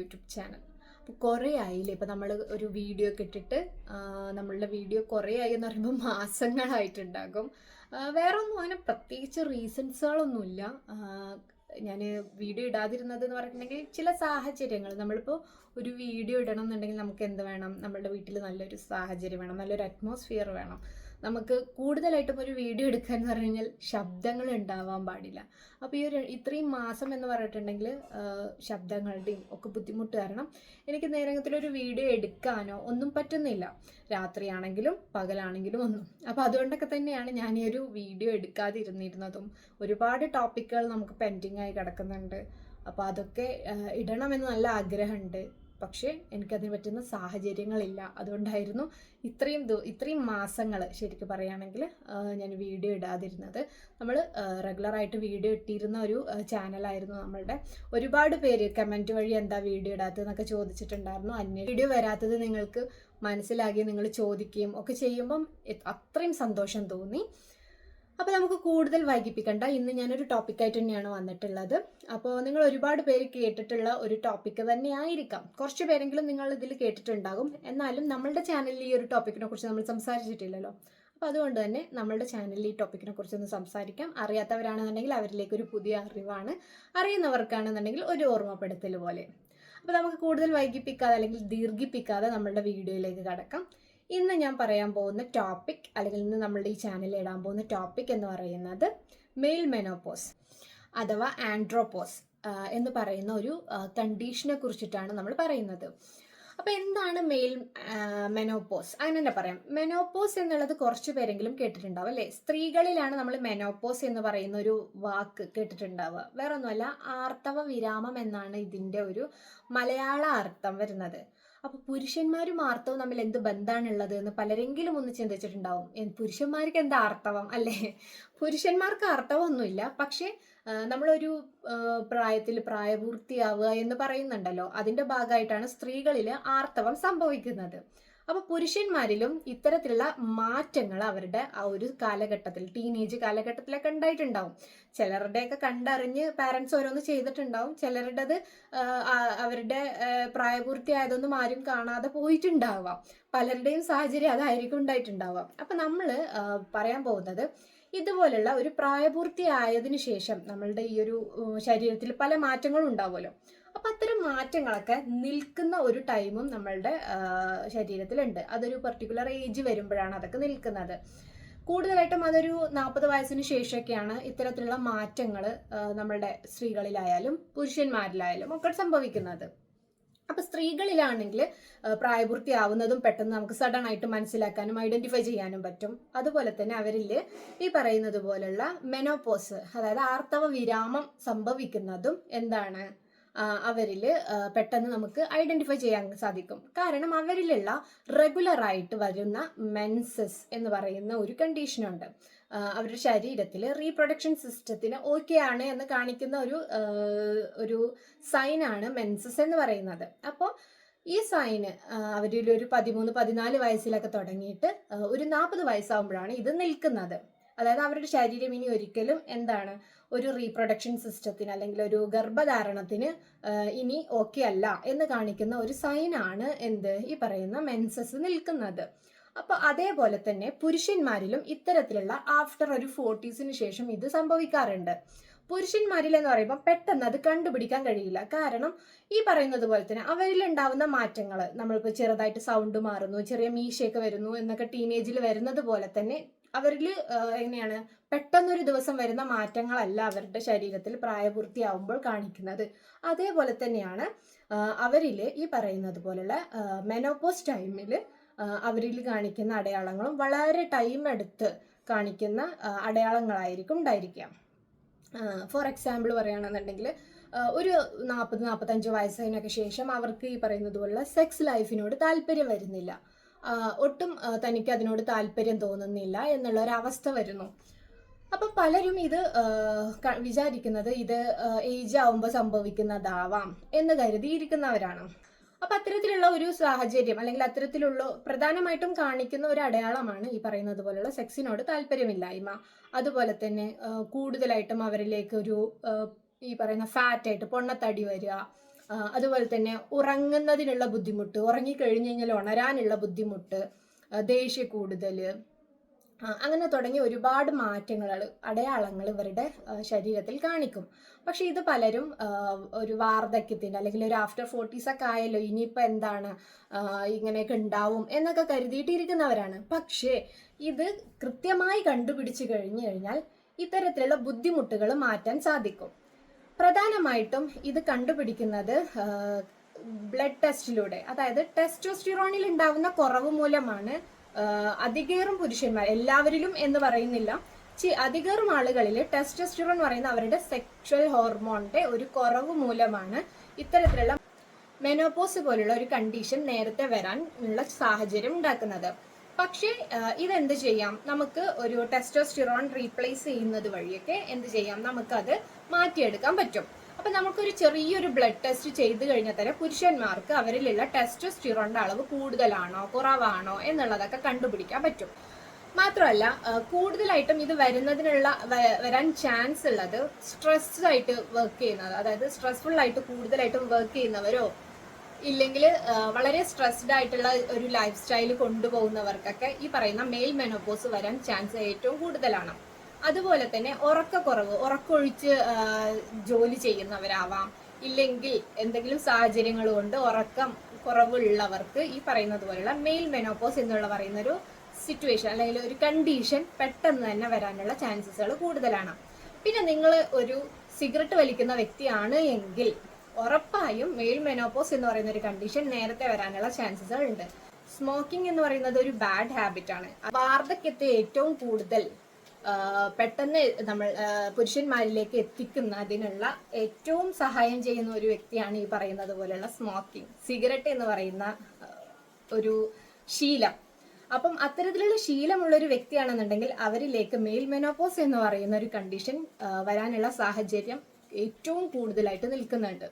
YouTube channel. അപ്പോൾ കുറേ ആയില്ലേ? ഇപ്പോൾ നമ്മൾ ഒരു വീഡിയോ ഒക്കെ ഇട്ടിട്ട് നമ്മളുടെ വീഡിയോ കുറേ ആയി എന്ന് പറയുമ്പോൾ മാസങ്ങളായിട്ടുണ്ടാകും. വേറെ ഒന്നും അങ്ങനെ പ്രത്യേകിച്ച് റീസൺസുകളൊന്നുമില്ല. ഞാൻ വീഡിയോ ഇടാതിരുന്നത് എന്ന് പറഞ്ഞിട്ടുണ്ടെങ്കിൽ ചില സാഹചര്യങ്ങൾ. നമ്മളിപ്പോൾ ഒരു വീഡിയോ ഇടണം എന്നുണ്ടെങ്കിൽ നമുക്ക് എന്ത് വേണം? നമ്മളുടെ വീട്ടിൽ നല്ലൊരു സാഹചര്യം വേണം നല്ലൊരു അറ്റ്മോസ്ഫിയർ വേണം. നമുക്ക് കൂടുതലായിട്ടും ഒരു വീഡിയോ എടുക്കുക എന്ന് പറഞ്ഞു കഴിഞ്ഞാൽ ശബ്ദങ്ങൾ ഉണ്ടാവാൻ പാടില്ല. അപ്പോൾ ഈ ഒരു ഇത്രയും മാസം എന്ന് പറഞ്ഞിട്ടുണ്ടെങ്കിൽ ശബ്ദങ്ങളുടെയും ഒക്കെ ബുദ്ധിമുട്ട് കാരണം എനിക്ക് നേരത്തിലൊരു വീഡിയോ എടുക്കാനോ ഒന്നും പറ്റുന്നില്ല. രാത്രിയാണെങ്കിലും പകലാണെങ്കിലും ഒന്നും. അപ്പോൾ അതുകൊണ്ടൊക്കെ തന്നെയാണ് ഞാൻ ഈ ഒരു വീഡിയോ എടുക്കാതിരുന്നിരുന്നതും. ഒരുപാട് ടോപ്പിക്കുകൾ നമുക്ക് പെൻഡിങ് ആയി കിടക്കുന്നുണ്ട്. അപ്പോൾ അതൊക്കെ ഇടണമെന്ന് നല്ല ആഗ്രഹമുണ്ട്. പക്ഷേ എനിക്കതിന് പറ്റുന്ന സാഹചര്യങ്ങളില്ല. അതുകൊണ്ടായിരുന്നു ഇത്രയും ഇത്രയും മാസങ്ങൾ ശരിക്കും പറയുകയാണെങ്കിൽ ഞാൻ വീഡിയോ ഇടാതിരുന്നത്. നമ്മൾ റെഗുലറായിട്ട് വീഡിയോ ഇട്ടിരുന്ന ഒരു ചാനലായിരുന്നു നമ്മളുടെ. ഒരുപാട് പേര് കമന്റ് വഴി എന്താ വീഡിയോ ഇടാത്തതെന്നൊക്കെ ചോദിച്ചിട്ടുണ്ടായിരുന്നു. അന്യ വീഡിയോ വരാത്തത് നിങ്ങൾക്ക് മനസ്സിലാക്കി നിങ്ങൾ ചോദിക്കുകയും ഒക്കെ ചെയ്യുമ്പം അത്രയും സന്തോഷം തോന്നി. അപ്പോൾ നമുക്ക് കൂടുതൽ വൈകിപ്പിക്കണ്ട. ഇന്ന് ഞാനൊരു ടോപ്പിക്കായിട്ട് തന്നെയാണ് വന്നിട്ടുള്ളത്. അപ്പോൾ നിങ്ങൾ ഒരുപാട് പേര് കേട്ടിട്ടുള്ള ഒരു ടോപ്പിക്ക് തന്നെ ആയിരിക്കാം കുറച്ച് പേരെങ്കിലും നിങ്ങൾ ഇതിൽ കേട്ടിട്ടുണ്ടാകും. എന്നാലും നമ്മളുടെ ചാനലിൽ ഈ ഒരു ടോപ്പിക്കിനെ കുറിച്ച് നമ്മൾ സംസാരിച്ചിട്ടില്ലല്ലോ. അപ്പോൾ അതുകൊണ്ട് തന്നെ നമ്മളുടെ ചാനലിൽ ഈ ടോപ്പിക്കിനെ കുറിച്ച് ഒന്ന് സംസാരിക്കാം. അറിയാത്തവരാണെന്നുണ്ടെങ്കിൽ അവരിലേക്ക് ഒരു പുതിയ അറിവാണ്. അറിയുന്നവർക്കാണെന്നുണ്ടെങ്കിൽ ഒരു ഓർമ്മപ്പെടുത്തൽ പോലെ. അപ്പോൾ നമുക്ക് കൂടുതൽ വൈകിപ്പിക്കാതെ അല്ലെങ്കിൽ ദീർഘിപ്പിക്കാതെ നമ്മളുടെ വീഡിയോയിലേക്ക് കടക്കാം. ഇന്ന് ഞാൻ പറയാൻ പോകുന്ന ടോപ്പിക് അല്ലെങ്കിൽ ഇന്ന് നമ്മളുടെ ഈ ചാനലിൽ ഇടാൻ പോകുന്ന ടോപ്പിക് എന്ന് പറയുന്നത് മെയിൽ മെനോപോസ് അഥവാ ആൻഡ്രോപോസ് എന്ന് പറയുന്ന ഒരു കണ്ടീഷനെ കുറിച്ചിട്ടാണ് നമ്മൾ പറയുന്നത്. അപ്പോൾ എന്താണ് മെയിൽ മെനോപോസ് അങ്ങനെ തന്നെ പറയാം. മെനോപോസ് എന്നുള്ളത് കുറച്ച് പേരെങ്കിലും കേട്ടിട്ടുണ്ടാവും അല്ലേ? സ്ത്രീകളിലാണ് നമ്മൾ മെനോപോസ് എന്ന് പറയുന്ന ഒരു വാക്ക് കേട്ടിട്ടുണ്ടാവുക. വേറെ ഒന്നുമല്ല ആർത്തവ വിരാമം എന്നാണ് ഇതിന്റെ ഒരു മലയാള അർത്ഥം വരുന്നത്. അപ്പൊ പുരുഷന്മാരും ആർത്തവും തമ്മിൽ എന്ത് ബന്ധമാണുള്ളത് എന്ന് പലരെങ്കിലും ഒന്ന് ചിന്തിച്ചിട്ടുണ്ടാവും. പുരുഷന്മാർക്ക് എന്താ ആർത്തവം? അല്ലേ? പുരുഷന്മാർക്ക് ആർത്തവം ഒന്നുമില്ല. പക്ഷേ നമ്മളൊരു പ്രായത്തിൽ പ്രായപൂർത്തിയാവുക എന്ന് പറയുന്നുണ്ടല്ലോ. അതിന്റെ ഭാഗമായിട്ടാണ് സ്ത്രീകളിൽ ആർത്തവം സംഭവിക്കുന്നത്. അപ്പൊ പുരുഷന്മാരിലും ഇത്തരത്തിലുള്ള മാറ്റങ്ങൾ അവരുടെ ആ ഒരു കാലഘട്ടത്തിൽ ടീനേജ് കാലഘട്ടത്തിലൊക്കെ ഉണ്ടായിട്ടുണ്ടാവും. ചിലരുടെയൊക്കെ കണ്ടറിഞ്ഞ് പാരൻസ് ഓരോന്ന് ചെയ്തിട്ടുണ്ടാവും. ചിലരുടേത് അവരുടെ പ്രായപൂർത്തി ആയതൊന്നും ആരും കാണാതെ പോയിട്ടുണ്ടാവാം. പലരുടെയും സാഹചര്യം അതായിരിക്കും ഉണ്ടായിട്ടുണ്ടാവാം. അപ്പൊ നമ്മൾ പറയാൻ പോകുന്നത് ഇതുപോലുള്ള ഒരു പ്രായപൂർത്തി ആയതിനു ശേഷം നമ്മളുടെ ഈ ഒരു ശരീരത്തിൽ പല മാറ്റങ്ങളും ഉണ്ടാവുമല്ലോ. അപ്പൊ അത്തരം മാറ്റങ്ങളൊക്കെ നിൽക്കുന്ന ഒരു ടൈമും നമ്മളുടെ ശരീരത്തിലുണ്ട്. അതൊരു പെർട്ടിക്കുലർ ഏജ് വരുമ്പോഴാണ് അതൊക്കെ നിൽക്കുന്നത്. കൂടുതലായിട്ടും അതൊരു നാൽപ്പത് വയസ്സിന് ശേഷമൊക്കെയാണ് ഇത്തരത്തിലുള്ള മാറ്റങ്ങൾ നമ്മളുടെ സ്ത്രീകളിലായാലും പുരുഷന്മാരിലായാലും ഒക്കെ സംഭവിക്കുന്നത്. അപ്പൊ സ്ത്രീകളിലാണെങ്കിൽ പ്രായപൂർത്തിയാവുന്നതും പെട്ടെന്ന് നമുക്ക് സഡൻ ആയിട്ട് മനസ്സിലാക്കാനും ഐഡന്റിഫൈ ചെയ്യാനും പറ്റും. അതുപോലെ തന്നെ അവരിൽ ഈ പറയുന്നത് പോലുള്ള മെനോപോസ് അതായത് ആർത്തവ വിരാമം സംഭവിക്കുന്നതും എന്താണ്? ആ, പെട്ടെന്ന് നമുക്ക് ഐഡന്റിഫൈ ചെയ്യാൻ സാധിക്കും. കാരണം അവരിലുള്ള റെഗുലറായിട്ട് വരുന്ന മെൻസസ് എന്ന് പറയുന്ന ഒരു കണ്ടീഷനുണ്ട് അവരുടെ ശരീരത്തിൽ റീപ്രൊഡക്ഷൻ സിസ്റ്റത്തിന് ഓക്കെ ആണ് എന്ന് കാണിക്കുന്ന ഒരു ഒരു സൈനാണ് മെൻസസ് എന്ന് പറയുന്നത്. അപ്പോൾ ഈ സൈന് അവരിൽ ഒരു പതിമൂന്ന് പതിനാല് വയസ്സിലൊക്കെ തുടങ്ങിയിട്ട് ഒരു നാൽപ്പത് വയസ്സാകുമ്പോഴാണ് ഇത് നിൽക്കുന്നത്. അതായത് അവരുടെ ശരീരം ഇനി ഒരിക്കലും എന്താണ് ഒരു റീപ്രൊഡക്ഷൻ സിസ്റ്റത്തിന് അല്ലെങ്കിൽ ഒരു ഗർഭധാരണത്തിന് ഇനി ഓക്കെ അല്ല എന്ന് കാണിക്കുന്ന ഒരു സൈനാണ് എന്ത്? ഈ പറയുന്ന മെൻസസ് നിൽക്കുന്നത്. അപ്പൊ അതേപോലെ തന്നെ പുരുഷന്മാരിലും ഇത്തരത്തിലുള്ള ആഫ്റ്റർ ഒരു ഫോർട്ടീസിന് ശേഷം ഇത് സംഭവിക്കാറുണ്ട്. പുരുഷന്മാരിൽ എന്ന് പറയുമ്പോൾ പെട്ടെന്ന് അത് കണ്ടുപിടിക്കാൻ കഴിയില്ല. കാരണം ഈ പറയുന്നത് പോലെ തന്നെ അവരിൽ ഉണ്ടാവുന്ന മാറ്റങ്ങൾ നമ്മളിപ്പോൾ ചെറുതായിട്ട് സൗണ്ട് മാറുന്നു ചെറിയ മീശയൊക്കെ വരുന്നു എന്നൊക്കെ ടീനേജിൽ വരുന്നത് പോലെ തന്നെ അവരിൽ എങ്ങനെയാണ് പെട്ടെന്നൊരു ദിവസം വരുന്ന മാറ്റങ്ങളല്ല അവരുടെ ശരീരത്തിൽ പ്രായപൂർത്തിയാവുമ്പോൾ കാണിക്കുന്നത്. അതേപോലെ തന്നെയാണ് അവരിൽ ഈ പറയുന്നത് പോലുള്ള മെനോപോസ് ടൈമിൽ അവരിൽ കാണിക്കുന്ന അടയാളങ്ങളും വളരെ ടൈം എടുത്ത് കാണിക്കുന്ന അടയാളങ്ങളായിരിക്കും ഉണ്ടായിരിക്കുക. ഫോർ എക്സാമ്പിൾ പറയുകയാണെന്നുണ്ടെങ്കിൽ ഒരു നാൽപ്പത് നാൽപ്പത്തഞ്ച് വയസ്സിനൊക്കെ ശേഷം അവർക്ക് ഈ പറയുന്നത് പോലുള്ള സെക്സ് ലൈഫിനോട് താല്പര്യം വരുന്നില്ല. ഒട്ടും തനിക്ക് അതിനോട് താല്പര്യം തോന്നുന്നില്ല എന്നുള്ള ഒരു അവസ്ഥ വരുന്നു. അപ്പൊ പലരും ഇത് വിചാരിക്കുന്നത് ഇത് ഏജ് ആവുമ്പോൾ സംഭവിക്കുന്നതാവാം എന്ന് കരുതിയിരിക്കുന്നവരാണ്. അപ്പൊ അത്തരത്തിലുള്ള ഒരു സാഹചര്യം അല്ലെങ്കിൽ അത്തരത്തിലുള്ള പ്രധാനമായിട്ടും കാണിക്കുന്ന ഒരു അടയാളമാണ് ഈ പറയുന്നത് പോലുള്ള സെക്സിനോട് താല്പര്യമില്ലായ്മ. അതുപോലെ തന്നെ കൂടുതലായിട്ടും അവരിലേക്ക് ഒരു ഈ പറയുന്ന ഫാറ്റായിട്ട് പൊണ്ണത്തടി വരിക അതുപോലെ തന്നെ ഉറങ്ങുന്നതിനുള്ള ബുദ്ധിമുട്ട് ഉറങ്ങിക്കഴിഞ്ഞ് കഴിഞ്ഞാൽ ഉണരാനുള്ള ബുദ്ധിമുട്ട് ദേഷ്യ കൂടുതൽ അങ്ങനെ തുടങ്ങി ഒരുപാട് മാറ്റങ്ങൾ അടയാളങ്ങൾ ഇവരുടെ ശരീരത്തിൽ കാണിക്കും. പക്ഷെ ഇത് പലരും ഒരു വാർദ്ധക്യത്തിന്റെ അല്ലെങ്കിൽ ഒരു ആഫ്റ്റർ ഫോർട്ടീസ് ഒക്കെ ആയല്ലോ ഇനിയിപ്പോൾ എന്താണ് ഇങ്ങനെയൊക്കെ ഉണ്ടാവും എന്നൊക്കെ കരുതിയിട്ടിരിക്കുന്നവരാണ്. പക്ഷേ ഇത് കൃത്യമായി കണ്ടുപിടിച്ചു കഴിഞ്ഞു കഴിഞ്ഞാൽ ഇത്തരത്തിലുള്ള ബുദ്ധിമുട്ടുകൾ മാറ്റാൻ സാധിക്കും. പ്രധാനമായിട്ടും ഇത് കണ്ടുപിടിക്കുന്നത് ബ്ലഡ് ടെസ്റ്റിലൂടെ. അതായത് ടെസ്റ്റോസ്റ്റിറോണിൽ ഉണ്ടാവുന്ന കുറവ് മൂലമാണ് അധികേറും പുരുഷന്മാർ എല്ലാവരിലും എന്ന് പറയുന്നില്ല. അധികേറും ആളുകളിൽ ടെസ്റ്റോസ്റ്റിറോൺ പറയുന്ന അവരുടെ സെക്ഷൽ ഹോർമോണിന്റെ ഒരു കുറവ് മൂലമാണ് ഇത്തരത്തിലുള്ള മെനോപോസ് പോലുള്ള ഒരു കണ്ടീഷൻ നേരത്തെ വരാൻ ഉള്ള സാഹചര്യം ഉണ്ടാക്കുന്നത്. പക്ഷേ ഇതെന്ത് ചെയ്യാം? നമുക്ക് ഒരു ടെസ്റ്റോസ്റ്റിറോൺ റീപ്ലേസ് ചെയ്യുന്നത് വഴിയൊക്കെ എന്ത് ചെയ്യാം? നമുക്കത് മാറ്റിയെടുക്കാൻ പറ്റും. അപ്പൊ നമുക്കൊരു ചെറിയൊരു ബ്ലഡ് ടെസ്റ്റ് ചെയ്ത് കഴിഞ്ഞാൽ തന്നെ പുരുഷന്മാർക്ക് അവരിലുള്ള ടെസ്റ്റോസ്റ്റിറോണിന്റെ അളവ് കൂടുതലാണോ കുറവാണോ എന്നുള്ളതൊക്കെ കണ്ടുപിടിക്കാൻ പറ്റും. മാത്രമല്ല കൂടുതലായിട്ടും ഇത് വരുന്നതിനുള്ള വരാൻ ചാൻസ് ഉള്ളത് സ്ട്രെസ് ആയിട്ട് വർക്ക് ചെയ്യുന്നത് അതായത് സ്ട്രെസ്ഫുൾ ആയിട്ട് കൂടുതലായിട്ടും വർക്ക് ചെയ്യുന്നവരോ ഇല്ലെങ്കിൽ വളരെ സ്ട്രെസ്ഡ് ആയിട്ടുള്ള ഒരു ലൈഫ് സ്റ്റൈൽ കൊണ്ടുപോകുന്നവർക്കൊക്കെ ഈ പറയുന്ന മെയിൽ മെനോപോസ് വരാൻ ചാൻസ് ഏറ്റവും കൂടുതലാണ്. അതുപോലെ തന്നെ ഉറക്കക്കുറവ് ഉറക്കൊഴിച്ച് ജോലി ചെയ്യുന്നവരാവാം. ഇല്ലെങ്കിൽ എന്തെങ്കിലും സാഹചര്യങ്ങൾ കൊണ്ട് ഉറക്കം കുറവുള്ളവർക്ക് ഈ പറയുന്നത് പോലുള്ള മെയിൽ മെനോപോസ് എന്നുള്ള പറയുന്ന ഒരു സിറ്റുവേഷൻ അല്ലെങ്കിൽ ഒരു കണ്ടീഷൻ പെട്ടെന്ന് തന്നെ വരാനുള്ള ചാൻസസുകൾ കൂടുതലാണ്. പിന്നെ നിങ്ങൾ ഒരു സിഗരറ്റ് വലിക്കുന്ന വ്യക്തിയാണ് എങ്കിൽ ഉറപ്പായും മെയിൽ മെനോപോസ് എന്ന് പറയുന്ന ഒരു കണ്ടീഷൻ നേരത്തെ വരാനുള്ള ചാൻസസുകൾ ഉണ്ട്. സ്മോക്കിംഗ് എന്ന് പറയുന്നത് ഒരു ബാഡ് ഹാബിറ്റ് ആണ്. വാർദ്ധക്യത്തെ ഏറ്റവും കൂടുതൽ പെട്ടെന്ന് നമ്മൾ പുരുഷന്മാരിലേക്ക് എത്തിക്കുന്നതിനുള്ള ഏറ്റവും സഹായം ചെയ്യുന്ന ഒരു വ്യക്തിയാണ് ഈ പറയുന്നത് പോലെയുള്ള സ്മോക്കിംഗ് സിഗരറ്റ് എന്ന് പറയുന്ന ഒരു ശീലം. അപ്പം അത്തരത്തിലുള്ള ശീലമുള്ള ഒരു വ്യക്തിയാണെന്നുണ്ടെങ്കിൽ അവരിലേക്ക് മെയിൽ മെനോപോസ് എന്ന് പറയുന്ന ഒരു കണ്ടീഷൻ വരാനുള്ള സാഹചര്യം ഏറ്റവും കൂടുതലായിട്ട് നിൽക്കുന്നുണ്ട്.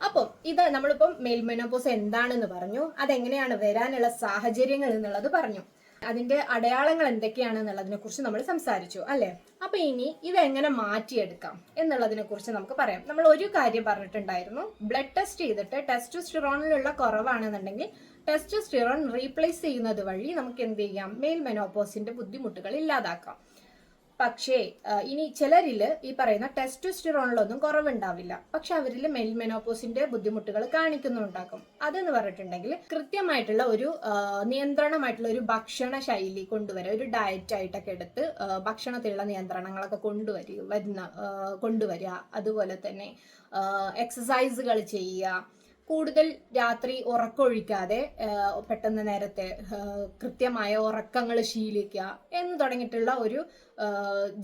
അപ്പം ഇത് നമ്മളിപ്പം മെയിൽ മെനോപോസ് എന്താണെന്ന് പറഞ്ഞു അതെങ്ങനെയാണ് വരാനുള്ള സാഹചര്യങ്ങൾ എന്നുള്ളത് പറഞ്ഞു. അതിന്റെ അടയാളങ്ങൾ എന്തൊക്കെയാണെന്നുള്ളതിനെ കുറിച്ച് നമ്മൾ സംസാരിച്ചു അല്ലെ? അപ്പൊ ഇനി ഇതെങ്ങനെ മാറ്റിയെടുക്കാം എന്നുള്ളതിനെ കുറിച്ച് നമുക്ക് പറയാം. നമ്മൾ ഒരു കാര്യം പറഞ്ഞിട്ടുണ്ടായിരുന്നു ബ്ലഡ് ടെസ്റ്റ് ചെയ്തിട്ട് ടെസ്റ്റ് സ്റ്റിറോണിലുള്ള കുറവാണെന്നുണ്ടെങ്കിൽ ടെസ്റ്റ് സ്റ്റിറോൺ റീപ്ലേസ് ചെയ്യുന്നത് വഴി നമുക്ക് എന്ത് ചെയ്യാം? മെയിൽ മെനോപോസിന്റെ ബുദ്ധിമുട്ടുകൾ ഇല്ലാതാക്കാം. പക്ഷേ ഇനി ചിലരിൽ ഈ പറയുന്ന ടെസ്റ്റോസ്റ്റിറോണിലൊന്നും കുറവുണ്ടാവില്ല. പക്ഷെ അവരിൽ മെൽമെനോപോസിന്റെ ബുദ്ധിമുട്ടുകൾ കാണിക്കുന്നുണ്ടാകും. അതെന്ന് പറഞ്ഞിട്ടുണ്ടെങ്കിൽ കൃത്യമായിട്ടുള്ള ഒരു നിയന്ത്രണമായിട്ടുള്ള ഒരു ഭക്ഷണ ശൈലി കൊണ്ടുവരിക ഒരു ഡയറ്റ് ആയിട്ടൊക്കെ എടുത്ത് ഭക്ഷണത്തിലുള്ള നിയന്ത്രണങ്ങളൊക്കെ കൊണ്ടുവരിക വരുന്ന കൊണ്ടുവരിക. അതുപോലെ തന്നെ എക്സസൈസുകൾ ചെയ്യുക. കൂടുതൽ രാത്രി ഉറക്കമൊഴിക്കാതെ പെട്ടെന്ന് നേരത്തെ കൃത്യമായ ഉറക്കങ്ങൾ ശീലിക്കുക എന്ന് തുടങ്ങിയിട്ടുള്ള ഒരു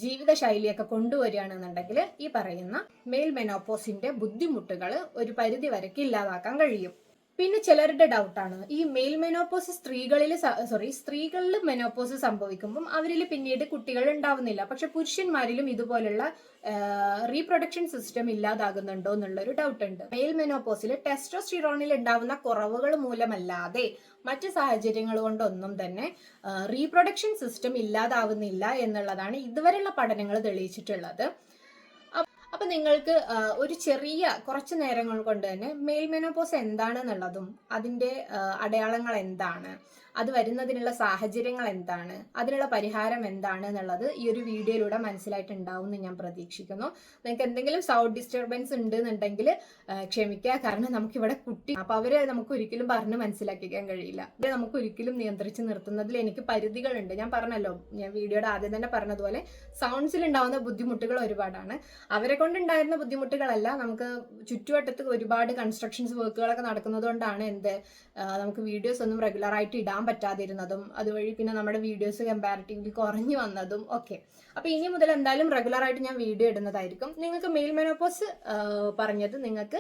ജീവിതശൈലിയൊക്കെ കൊണ്ടുവരികയാണെന്നുണ്ടെങ്കിൽ ഈ പറയുന്ന മെയിൽ മെനോപ്പോസിന്റെ ബുദ്ധിമുട്ടുകൾ ഒരു പരിധി വരയ്ക്ക് ഇല്ലാതാക്കാൻ കഴിയും. പിന്നെ ചിലരുടെ ഡൗട്ടാണ് ഈ മെയിൽ മെനോപ്പോസ് സ്ത്രീകളിൽ സോറി സ്ത്രീകളിൽ മെനോപ്പോസ് സംഭവിക്കുമ്പം അവരിൽ പിന്നീട് കുട്ടികൾ ഉണ്ടാവുന്നില്ല. പക്ഷെ പുരുഷന്മാരിലും ഇതുപോലുള്ള റീപ്രൊഡക്ഷൻ സിസ്റ്റം ഇല്ലാതാകുന്നുണ്ടോ എന്നുള്ളൊരു ഡൗട്ട് ഉണ്ട്. മെയിൽ മെനോപ്പോസിൽ ടെസ്റ്റോസ്റ്റിറോണിൽ ഉണ്ടാവുന്ന കുറവുകൾ മൂലമല്ലാതെ മറ്റ് സാഹചര്യങ്ങൾ കൊണ്ടൊന്നും തന്നെ റീപ്രൊഡക്ഷൻ സിസ്റ്റം ഇല്ലാതാവുന്നില്ല എന്നുള്ളതാണ് ഇതുവരെയുള്ള പഠനങ്ങൾ തെളിയിച്ചിട്ടുള്ളത്. അപ്പൊ നിങ്ങൾക്ക് ഒരു ചെറിയ കുറച്ച് നേരങ്ങൾ കൊണ്ട് തന്നെ മെയിൽ മെനോപോസ് എന്താണെന്നുള്ളതും അതിന്റെ അടയാളങ്ങൾ എന്താണ്? അത് വരുന്നതിനുള്ള സാഹചര്യങ്ങൾ എന്താണ്? അതിനുള്ള പരിഹാരം എന്താണ് എന്നുള്ളത് ഈ ഒരു വീഡിയോയിലൂടെ മനസ്സിലായിട്ടുണ്ടാവും എന്ന് ഞാൻ പ്രതീക്ഷിക്കുന്നു. നിങ്ങൾക്ക് എന്തെങ്കിലും സൗണ്ട് ഡിസ്റ്റർബൻസ് ഉണ്ട് എന്നുണ്ടെങ്കിൽ ക്ഷമിക്കുക. കാരണം നമുക്കിവിടെ കുട്ടി അപ്പൊ അവരെ നമുക്ക് ഒരിക്കലും പറഞ്ഞ് മനസ്സിലാക്കിക്കാൻ കഴിയില്ല. അവരെ നമുക്ക് ഒരിക്കലും നിയന്ത്രിച്ച് നിർത്തുന്നതിൽ എനിക്ക് പരിധികളുണ്ട്. ഞാൻ പറഞ്ഞല്ലോ ഞാൻ വീഡിയോയുടെ ആദ്യം തന്നെ പറഞ്ഞതുപോലെ സൗണ്ട്സിൽ ഉണ്ടാവുന്ന ബുദ്ധിമുട്ടുകൾ ഒരുപാടാണ്. അവരെ കൊണ്ടുണ്ടായിരുന്ന ബുദ്ധിമുട്ടുകളല്ല നമുക്ക് ചുറ്റുവട്ടത്ത് ഒരുപാട് കൺസ്ട്രക്ഷൻസ് വർക്കുകളൊക്കെ നടക്കുന്നത് കൊണ്ടാണ് എന്ത് നമുക്ക് വീഡിയോസ് ഒന്നും റെഗുലർ ആയിട്ട് ഇടാൻ പറ്റാതിരുന്നതും അതുവഴി പിന്നെ നമ്മുടെ വീഡിയോസ് കമ്പാരിറ്റീവ്ലി കുറഞ്ഞു വന്നതും ഒക്കെ. അപ്പൊ ഇനി മുതൽ എന്തായാലും റെഗുലർ ആയിട്ട് ഞാൻ വീഡിയോ ഇടുന്നതായിരിക്കും. നിങ്ങൾക്ക് മെയിൽ മെനോപോസ് പറഞ്ഞത് നിങ്ങൾക്ക്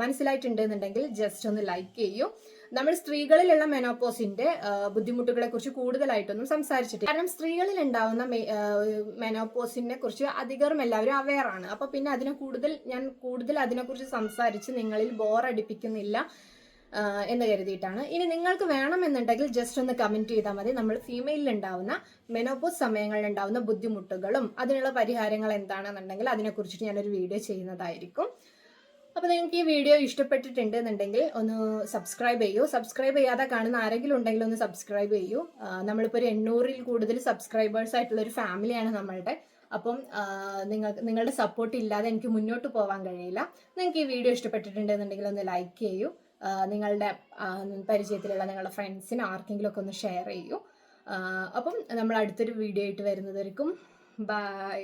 മനസ്സിലായിട്ടുണ്ട് എന്നുണ്ടെങ്കിൽ ജസ്റ്റ് ഒന്ന് ലൈക്ക് ചെയ്യൂ. നമ്മൾ സ്ത്രീകളിലുള്ള മെനോപോസിന്റെ ബുദ്ധിമുട്ടുകളെ കുറിച്ച് കൂടുതലായിട്ടൊന്നും സംസാരിച്ചിട്ടില്ല. കാരണം സ്ത്രീകളിൽ ഉണ്ടാവുന്ന മെനോപോസിനെ കുറിച്ച് അധികം എല്ലാവരും അവെയർ ആണ്. അപ്പൊ പിന്നെ അതിനെ കൂടുതൽ ഞാൻ കൂടുതൽ അതിനെക്കുറിച്ച് സംസാരിച്ച് നിങ്ങളിൽ ബോർ അടിപ്പിക്കുന്നില്ല. എന്ന് കരുതിയിട്ടാണ്. ഇനി നിങ്ങൾക്ക് വേണമെന്നുണ്ടെങ്കിൽ ജസ്റ്റ് ഒന്ന് കമന്റ് ചെയ്താൽ മതി. നമ്മൾ ഫീമെയിലിൽ ഉണ്ടാവുന്ന മെനോപോസ് സമയങ്ങളിൽ ഉണ്ടാവുന്ന ബുദ്ധിമുട്ടുകളും അതിനുള്ള പരിഹാരങ്ങൾ എന്താണെന്നുണ്ടെങ്കിൽ അതിനെക്കുറിച്ചിട്ട് ഞാനൊരു വീഡിയോ ചെയ്യുന്നതായിരിക്കും. അപ്പോൾ നിങ്ങൾക്ക് ഈ വീഡിയോ ഇഷ്ടപ്പെട്ടിട്ടുണ്ട് എന്നുണ്ടെങ്കിൽ ഒന്ന് സബ്സ്ക്രൈബ് ചെയ്യൂ. സബ്സ്ക്രൈബ് ചെയ്യാതെ കാണുന്ന ആരെങ്കിലും ഉണ്ടെങ്കിൽ ഒന്ന് സബ്സ്ക്രൈബ് ചെയ്യൂ. നമ്മളിപ്പോൾ ഒരു എണ്ണൂറിൽ കൂടുതൽ സബ്സ്ക്രൈബേഴ്സ് ആയിട്ടുള്ള ഒരു ഫാമിലിയാണ് നമ്മളുടെ. അപ്പം നിങ്ങൾ നിങ്ങളുടെ സപ്പോർട്ട് ഇല്ലാതെ എനിക്ക് മുന്നോട്ട് പോകാൻ കഴിയില്ല. നിങ്ങൾക്ക് ഈ വീഡിയോ ഇഷ്ടപ്പെട്ടിട്ടുണ്ടെന്നുണ്ടെങ്കിൽ ഒന്ന് ലൈക്ക് ചെയ്യൂ. നിങ്ങളുടെ പരിചയത്തിലുള്ള നിങ്ങളുടെ ഫ്രണ്ട്സിന് ആർക്കെങ്കിലും ഒക്കെ ഒന്ന് ഷെയർ ചെയ്യൂ. അപ്പം നമ്മൾ അടുത്തൊരു വീഡിയോ ആയിട്ട് വരുന്നതായിരിക്കും ബൈ